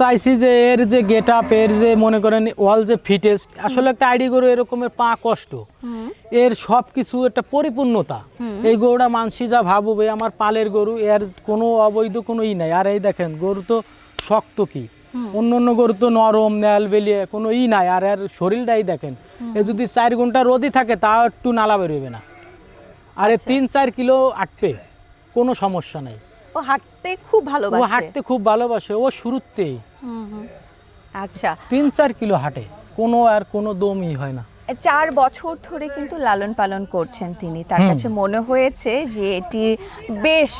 চাইছি যে এর যে গেট আপ এর যে মনে করেন ওয়াল যে ফিটেস্ট আসলে একটা আইডি গরু এরকমের পা কষ্ট। এর সব কিছু একটা পরিপূর্ণতা। এই গরুটা মানসি যা ভাববে আমার পালের গরু এর কোনো অবৈধ কোনো ই নাই। আর এই দেখেন গরু তো শক্ত কি? অন্য অন্য গরু তো নরম নেল বেলিয়ে কোনো ই নাই। আর এর শরীরটাই দেখেন এ যদি চার ঘণ্টা রোদই থাকে তাও একটু নালা বেরোবে না। আর এ তিন চার কিলো আটবে কোনো সমস্যা নাই। ও হাঁটতে খুব ও ভালোবাসে। হাঁটতে খুব ভালোবাসে ও শুরুতেই। আচ্ছা। তিন চার কিলো হাঁটে কোনো আর কোনো দমই হয় না। চার বছর ধরে কিন্তু লালন পালন করছেন তিনি। তার কাছে মনে হয়েছে যে এটি বেশ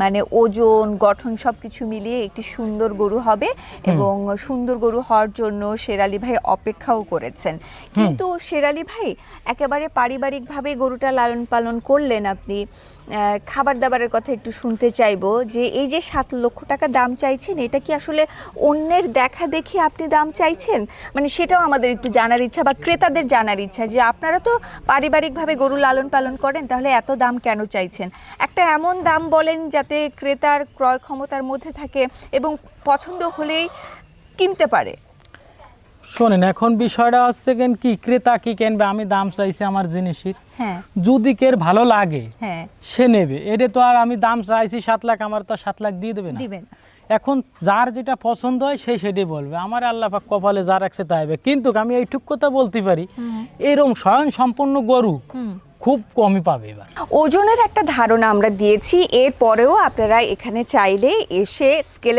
মানে ওজন গঠন সবকিছু মিলিয়ে একটি সুন্দর গরু হবে এবং সুন্দর গরু হওয়ার জন্য শেরালি ভাই অপেক্ষাও করেছেন। কিন্তু শেরালি ভাই একেবারে পারিবারিকভাবে গরুটা লালন পালন করলেন আপনি খাবার দাবারের কথা একটু শুনতে চাইব যে এই যে সাত লক্ষ টাকা দাম চাইছেন এটা কি আসলে অন্যের দেখা দেখি আপনি দাম চাইছেন? মানে সেটাও আমাদের একটু জানার ইচ্ছা বা ক্রেতাদের জানার ইচ্ছা যে আপনারা তো পারিবারিকভাবে গরু লালন পালন করেন, তাহলে এত দাম কেন চাইছেন? একটা এমন দাম বলেন যাতে ক্রেতার ক্রয় ক্ষমতার মধ্যে থাকে এবং পছন্দ হলেই কিনতে পারে। শোনেন এখন বিষয়টা হচ্ছে কেন কি ক্রেতা কি কিনবে আমি দাম চাইছি আমার জিনিসের। হ্যাঁ। যদি কের ভালো লাগে হ্যাঁ। সে নেবে। এটা তো আর আমি দাম চাইছি সাত লাখ আমার তো সাত লাখ দিয়ে দেবে না। এখন যার যেটা পছন্দ হয় সেই সেটাই বলবে। আমার আল্লাহ পাক কপালে যা রাখছে তাই হবে। কিন্তু আমি এইটুক কথা বলতে পারি এরকম স্বয়ং সম্পন্ন গরু খুব কমই পাবে এবার। ওজনের একটা ধারণা আমরা দিয়েছি এরপরেও আপনারা এখানে চাইলে এসে স্কেলে